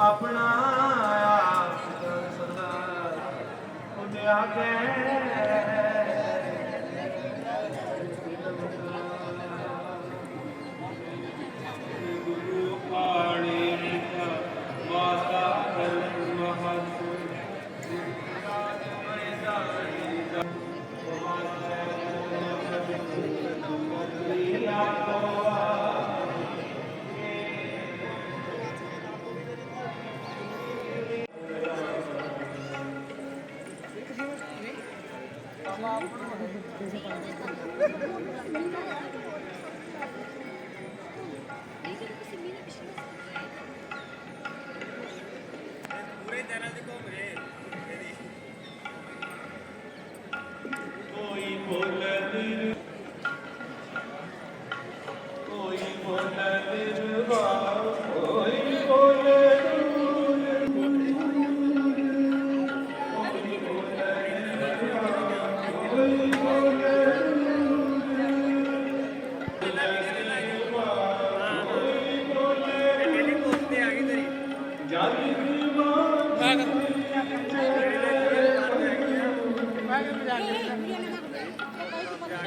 ਆਪਣਾ ਆਪ ਸਰਦਾਰ। ਉਹਨੇ ਆ ਗਏ धरा इकडे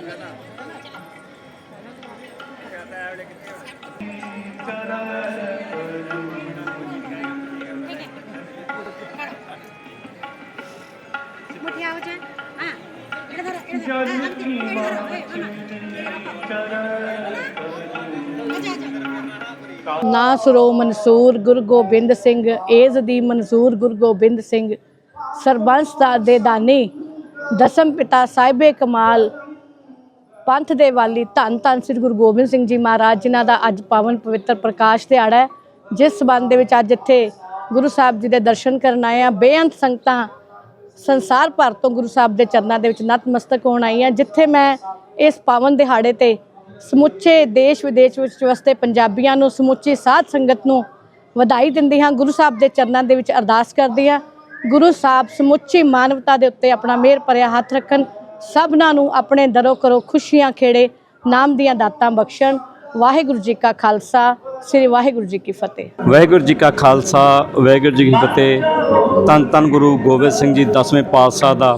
धरा हा, अगदी, इकडे धरा ए, मामा. आजा, आजा. ਨਾ ਸਰੋ ਮਨਸੂਰ ਗੁਰੂ ਗੋਬਿੰਦ ਸਿੰਘ ਏਜ਼ ਦੀ ਮਨਜ਼ੂਰ ਗੁਰੂ ਗੋਬਿੰਦ ਸਿੰਘ ਸਰਬੰਸ ਦਾ ਦੇ ਦਾਨੀ ਦਸਮ ਪਿਤਾ ਸਾਹਿਬੇ ਕਮਾਲ ਪੰਥ ਦੇ ਵਾਲੀ ਧੰਨ ਧੰਨ ਸ੍ਰੀ ਗੁਰੂ ਗੋਬਿੰਦ ਸਿੰਘ ਜੀ ਮਹਾਰਾਜ, ਜਿਨ੍ਹਾਂ ਦਾ ਅੱਜ ਪਾਵਨ ਪਵਿੱਤਰ ਪ੍ਰਕਾਸ਼ ਦਿਹਾੜਾ ਹੈ, ਜਿਸ ਸਬੰਧ ਦੇ ਵਿੱਚ ਅੱਜ ਇੱਥੇ ਗੁਰੂ ਸਾਹਿਬ ਜੀ ਦੇ ਦਰਸ਼ਨ ਕਰਨ ਆਏ ਆ ਬੇਅੰਤ ਸੰਗਤਾਂ ਸੰਸਾਰ ਭਰ ਤੋਂ ਗੁਰੂ ਸਾਹਿਬ ਦੇ ਚਰਨਾਂ ਦੇ ਵਿੱਚ ਨਤਮਸਤਕ ਹੋਣ ਆਈ ਹਾਂ, ਜਿੱਥੇ ਮੈਂ ਇਸ ਪਾਵਨ ਦਿਹਾੜੇ ਤੇ ਸਮੁੱਚੇ ਦੇਸ਼ ਵਿਦੇਸ਼ ਵਿੱਚ ਵਸਦੇ ਪੰਜਾਬੀਆਂ ਨੂੰ ਸਮੁੱਚੀ ਸਾਧ ਸੰਗਤ ਨੂੰ ਵਧਾਈ ਦਿੰਦੀ ਹਾਂ। ਗੁਰੂ ਸਾਹਿਬ ਦੇ ਚਰਨਾਂ ਦੇ ਵਿੱਚ ਅਰਦਾਸ ਕਰਦੀ ਹਾਂ। ਗੁਰੂ ਸਾਹਿਬ ਸਮੁੱਚੀ ਮਾਨਵਤਾ ਦੇ ਉੱਤੇ ਆਪਣਾ ਮਿਹਰ ਭਰਿਆ ਹੱਥ ਰੱਖਣ। ਸਭਨਾਂ ਨੂੰ ਆਪਣੇ ਦਰੋ ਕਰੋ ਖੁਸ਼ੀਆਂ ਖੇੜੇ, ਨਾਮ ਦੀਆਂ ਦਾਤਾਂ ਬਖਸ਼ਣ। ਵਾਹਿਗੁਰੂ ਜੀ ਕਾ ਖਾਲਸਾ, ਸ੍ਰੀ ਵਾਹਿਗੁਰੂ ਜੀ ਕੀ ਫਤਿਹ। ਵਾਹਿਗੁਰੂ ਜੀ ਕਾ ਖਾਲਸਾ, ਵਾਹਿਗੁਰੂ ਜੀ ਕੀ ਫਤਿਹ। ਧੰਨ ਧੰਨ ਗੁਰੂ ਗੋਬਿੰਦ ਸਿੰਘ ਜੀ, ਦਸਵੇਂ ਪਾਤਸ਼ਾਹ ਦਾ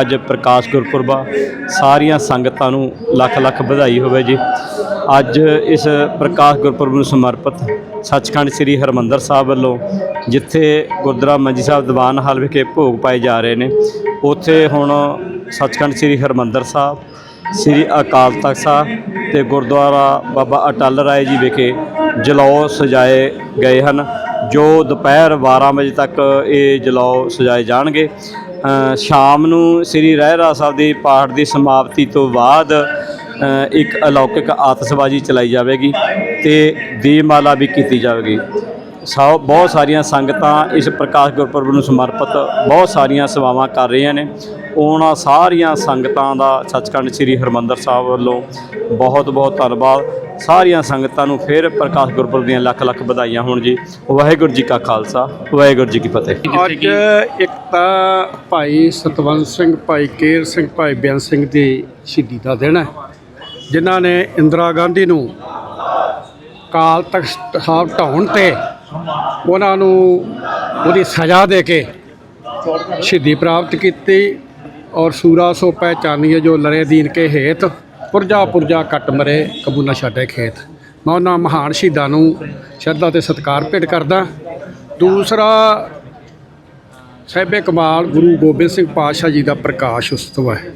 ਅੱਜ ਪ੍ਰਕਾਸ਼ ਗੁਰਪੁਰਬ। ਆ ਸਾਰੀਆਂ ਸੰਗਤਾਂ ਨੂੰ ਲੱਖ ਲੱਖ ਵਧਾਈ ਹੋਵੇ ਜੀ। ਅੱਜ ਇਸ ਪ੍ਰਕਾਸ਼ ਗੁਰਪੁਰਬ ਨੂੰ ਸਮਰਪਿਤ ਸੱਚਖੰਡ ਸ੍ਰੀ ਹਰਮੰਦਰ ਸਾਹਿਬ ਵੱਲੋਂ, ਜਿੱਥੇ ਗੁਰਦੁਆਰਾ ਮੰਜੀ ਸਾਹਿਬ ਦੀਵਾਨ ਹਾਲ ਵਿਖੇ ਭੋਗ ਪਾਏ ਜਾ ਰਹੇ ਨੇ, ਉੱਥੇ ਹੁਣ ਸੱਚਖੰਡ ਸ੍ਰੀ ਹਰਮੰਦਰ ਸਾਹਿਬ, ਸ੍ਰੀ ਅਕਾਲ ਤਖਤ ਸਾਹਿਬ ਤੇ ਗੁਰਦੁਆਰਾ ਬਾਬਾ ਅਟਲ ਰਾਏ ਜੀ ਵਿਖੇ ਜਲੌ ਸਜਾਏ ਗਏ ਹਨ, ਜੋ ਦੁਪਹਿਰ 12 ਵਜੇ ਤੱਕ ਇਹ ਜਲੌ ਸਜਾਏ ਜਾਣਗੇ। ਸ਼ਾਮ ਨੂੰ ਸ੍ਰੀ ਰਹਿਰਾ ਸਾਹਿਬ ਦੀ ਪਾਠ ਦੀ ਸਮਾਪਤੀ ਤੋਂ ਬਾਅਦ ਇੱਕ ਅਲੌਕਿਕ ਆਤਸ਼ਬਾਜ਼ੀ ਚਲਾਈ ਜਾਵੇਗੀ ਤੇ ਦੀਪਮਾਲਾ ਵੀ ਕੀਤੀ ਜਾਵੇਗੀ। ਸਭ ਬਹੁਤ ਸਾਰੀਆਂ ਸੰਗਤਾਂ ਇਸ ਪ੍ਰਕਾਸ਼ ਗੁਰਪੁਰਬ ਨੂੰ ਸਮਰਪਿਤ ਬਹੁਤ ਸਾਰੀਆਂ ਸੇਵਾਵਾਂ ਕਰ ਰਹੀਆਂ ਨੇ। ਉਹਨਾਂ ਸਾਰੀਆਂ ਸੰਗਤਾਂ ਦਾ ਸੱਚਖੰਡ ਸ੍ਰੀ ਹਰਮੰਦਰ ਸਾਹਿਬ ਵੱਲੋਂ ਬਹੁਤ ਬਹੁਤ ਧੰਨਵਾਦ। ਸਾਰੀਆਂ ਸੰਗਤਾਂ ਨੂੰ ਫਿਰ ਪ੍ਰਕਾਸ਼ ਗੁਰਪੁਰਬ ਦੀਆਂ ਲੱਖ ਲੱਖ ਵਧਾਈਆਂ ਹੋਣ ਜੀ। ਵਾਹਿਗੁਰੂ ਜੀ ਕਾ ਖਾਲਸਾ, ਵਾਹਿਗੁਰੂ ਜੀ ਕੀ ਫਤਿਹ। ਅੱਜ ਇੱਕ ਤਾਂ ਭਾਈ ਸਤਵੰਤ ਸਿੰਘ, ਭਾਈ ਕੇਰ ਸਿੰਘ, ਭਾਈ ਬਿਆਨ ਸਿੰਘ ਦੀ ਸ਼ਹੀਦੀ ਦਾ ਦਿਨ ਹੈ, ਜਿਨ੍ਹਾਂ ਨੇ ਇੰਦਰਾ ਗਾਂਧੀ ਨੂੰ ਕਾਲ ਤਖਤ ਸਾਹਿਬ ਢਾਉਣ ਤੇ ਉਹਨਾਂ ਨੂੰ ਉਹਦੀ ਸਜ਼ਾ ਦੇ ਕੇ ਸ਼ਹੀਦੀ ਪ੍ਰਾਪਤ ਕੀਤੀ। ਔਰ ਸੂਰਾ ਸੋ ਪਹਿਚਾਨੀਏ ਜੋ ਲਰੇ ਦੀਨ ਕੇ ਹੇਤ, ਪੁਰਜਾ ਪੁਰਜਾ ਕੱਟ ਮਰੇ, ਕਬੂਲਾ ਛੱਡੇ ਖੇਤ। ਮੈਂ ਉਹਨਾਂ ਮਹਾਨ ਸ਼ਹੀਦਾਂ ਨੂੰ ਸ਼ਰਧਾ ਤੇ ਸਤਿਕਾਰ ਭੇਟ ਕਰਦਾ। ਦੂਸਰਾ, ਸਾਹਿਬੇ ਕਮਾਲ ਗੁਰੂ ਗੋਬਿੰਦ ਸਿੰਘ ਪਾਤਸ਼ਾਹ ਜੀ ਦਾ ਪ੍ਰਕਾਸ਼ ਉਤਸਵ ਹੈ।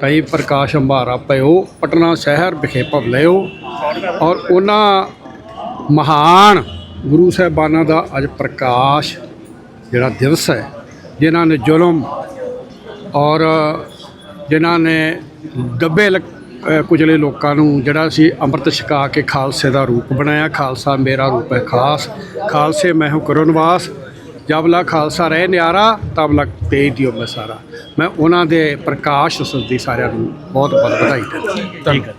ਤਈ ਪ੍ਰਕਾਸ਼ ਅੰਬਾਰਾ ਪਇਓ, ਪਟਨਾ ਸ਼ਹਿਰ ਵਿਖੇ ਭਵਲਿਓ ਔਰ ਉਹਨਾਂ ਮਹਾਨ ਗੁਰੂ ਸਾਹਿਬਾਨਾਂ ਦਾ ਅੱਜ ਪ੍ਰਕਾਸ਼ ਜਿਹੜਾ ਦਿਵਸ ਹੈ, ਜਿਨ੍ਹਾਂ ਨੇ ਜ਼ੁਲਮ ਔਰ ਜਿਨ੍ਹਾਂ ਨੇ ਦੱਬੇ ਲ- ਕੁਚਲੇ ਲੋਕਾਂ ਨੂੰ ਜਿਹੜਾ ਸੀ ਅੰਮ੍ਰਿਤ ਛਕਾ ਕੇ ਖਾਲਸੇ ਦਾ ਰੂਪ ਬਣਾਇਆ, ਖਾਲਸਾ ਮੇਰਾ ਰੂਪ ਹੈ ਖਾਸ, ਖਾਲਸੇ ਮੈਂ ਹੂੰ ਕਰਨਵਾਸ ਜਬਲਾ ਖਾਲਸਾ ਰਹਿ ਨਿਆਰਾ ਤਬਲਾ ਲਗ ਤੇਜ ਦਿਓ ਮੈਂ ਸਾਰਾ। ਮੈਂ ਉਹਨਾਂ ਦੇ ਪ੍ਰਕਾਸ਼ ਉਤਸਵ ਸਾਰਿਆਂ ਨੂੰ ਬਹੁਤ ਬਹੁਤ ਵਧਾਈ ਦਿੰਦਾ। ਧੰਨਵਾਦ